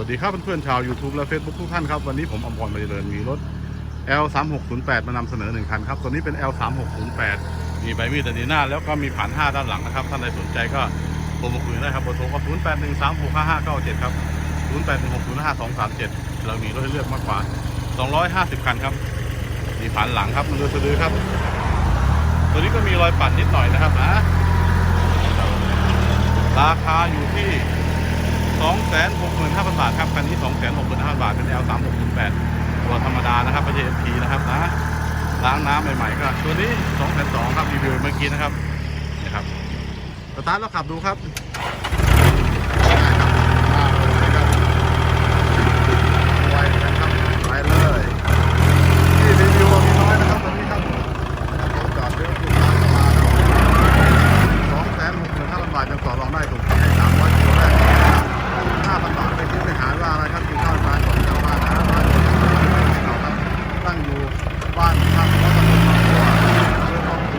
วัสดีครับเพื่อนๆชาว YouTube และ Facebook ทุกท่านครับ วันนี้ผมอมพรมาเจริญมีรถ L 3 6 0 8มานำเสนอหนึ่งคันครับ ตัวนี้เป็น L 3 6 0 8มีใบมีดตันดีหน้า แล้วก็มีผ่าน5ด้านหลังนะครับ ท่านใดสนใจก็โทรมาคุยได้ครับเบอร์โทรก็0 8 1 3 6 5 5 9 7 ครับ 0 8 1 6 0 5 2 3 7 เรามีรถให้เลือกมากกว่า 250 คันครับ มีผ่านหลังครับมันดูสะดือครับ ตัวนี้ก็มีรอยปัดนิดหน่อยนะครับนะราคาอยู่ที่ 265,000 บาทครับคันนี้ 265,000 บาทเป็น L 3 6 0 8 ตัวธรรมดานะครับไม่ใช่ FP นะครับนะล้างน้ำใหม่ๆก็ตัวนี้2,200ครับรีวิวเมื่อกี้นะครับนะครับสตาร์ทแล้วขับดูครับไวนะครับไปเลยที่รีวิวมีน้อยนะครับตอนนี้ครับนะครับรถจะลูกค้าเข้ามาสองแสนหกหมื่นห้าพันบาทยังต่อรองได้ถูกให้สามร้อยกิโลแรกห้าพันบาทไปซื้อไปหาว่าอะไรครับกินข้าวทานก่อนกลับบ้านนะบ้านเราครับตั้งอยู่บ้านทางวัดตะลุงบางตัวอำเภอคลองขุ